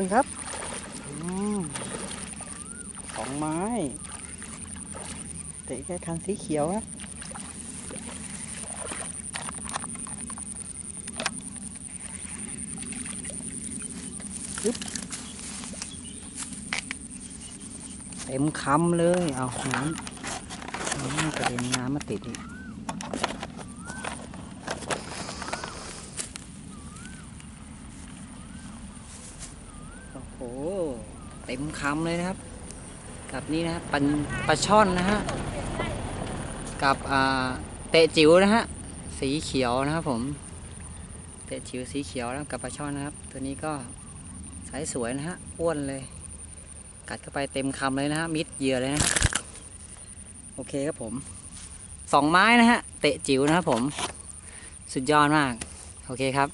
นครับอสองไม้เตะแค่คันสีเขียวนะยึบเต็มคำเลย เอาน้ำน้ำกระเด็นน้ำมาติดอีก โอ้โห เต็มคำเลยนะครับ กับนี่นะปันปลาช่อนนะฮะ กับเตะจิ๋วนะฮะ สีเขียวนะครับผม เตะจิ๋วสีเขียวแล้วกับปลาช่อนนะครับ ตัวนี้ก็สายสวยนะฮะ อ้วนเลย กัดเข้าไปเต็มคำเลยนะฮะ มิดเหยื่อเลยนะ โอเคครับผม สองไม้นะฮะ เตะจิ๋วนะครับผม สุดยอดมาก โอเคครับ